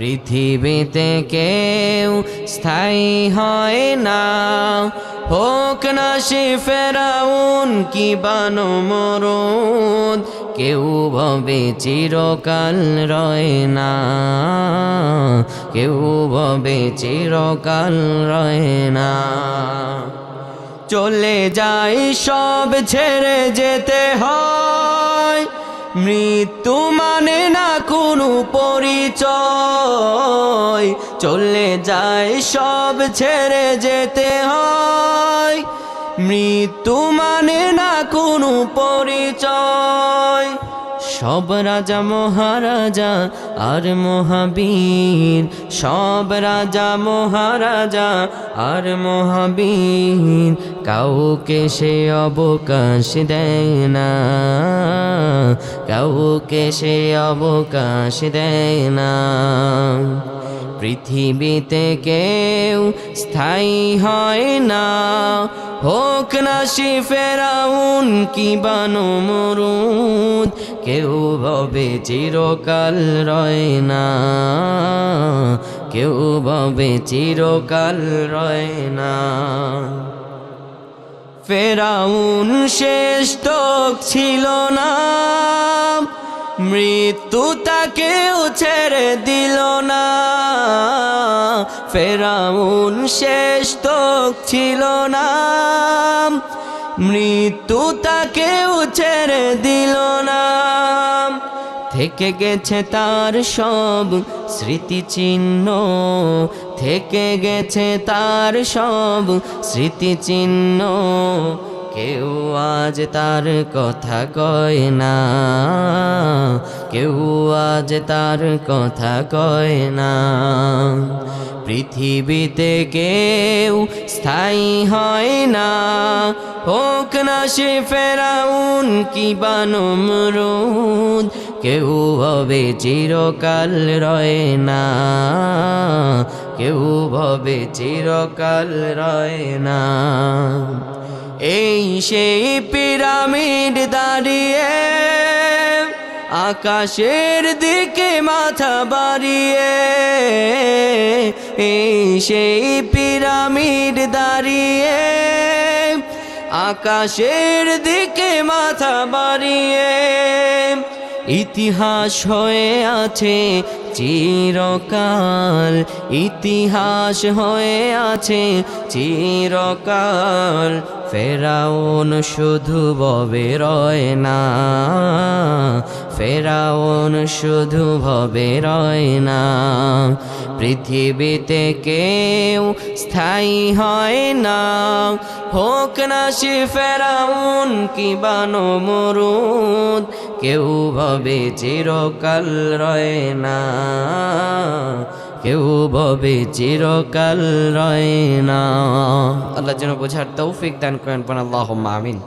পৃথিবীতে কেউ স্থায়ী হয় না। হোক না সে ফেরাউন কি বানো মরুদ, কেউ ভবে চিরকাল রয় না। কেউ ভবে চিরকাল রয় না। চলে যাই সব ছেড়ে যেতে হয়। মৃত্যু মানে না কোনো পরিচয়। চলে যায় সব ছেড়ে যেতে হয়। মৃত্যু মানে না কোনো পরিচয়। সব রাজা মহারাজা আর মহাবীর। সব রাজা মহারাজা আর মহাবীর। কাউকে সে অবকাশ দেয় না। কাউকে সে অবকাশ দেয় না। পৃথিবীতে কেউ স্থায়ী হয় না। হোক না সে ফেরাউন, কি বানো মরুদ কেউ ভবে চিরকাল রয় না। কেউ ভবে চিরকাল রয় না। ফেরাউন শেষ তক ছিল না। মৃত্যু তাকেও ছেড়ে দিল না। ফেরাউন শেষ তক ছিল না। মৃত্যু তাকেও ছেড়ে দিল না। থেকে গেছে তার সব স্মৃতিচিহ্ন, থেকে গেছে তার সব স্মৃতিচিহ্ন। কেউ আজ তার কথা কয় না, কেউ আজ তার কথা কয় না। পৃথিবীতে কেউ স্থায়ী হয় না। হোক না সে ফেরাউন কি বানমরুদ কেউ হবে চিরকাল রয় না। কেউ হবে চিরকাল রয় না। এই সেই পিরামিড দাঁড়িয়ে আকাশের দিকে মাথা বাড়িয়ে এই সেই পিরামিড দাঁড়িয়ে আকাশের দিকে মাথা বাড়িয়ে ইতিহাস হয়ে আছে চিরকাল, ইতিহাস হয়ে আছে চিরকাল। ফেরাউন শুধু ববে রয় না ফেরাউন শুধু ভবে রয় না। পৃথিবীতে কেউ স্থায়ী হয় না। হোক না সে ফেরাউন কি বানো মরুদ কেউ ভবে চিরকাল রয় না। কেউ ভবে চিরকাল রয় না। আল্লাহ যেন বোঝার তৌফিক দান করেন পন আল্লাহ আমিন।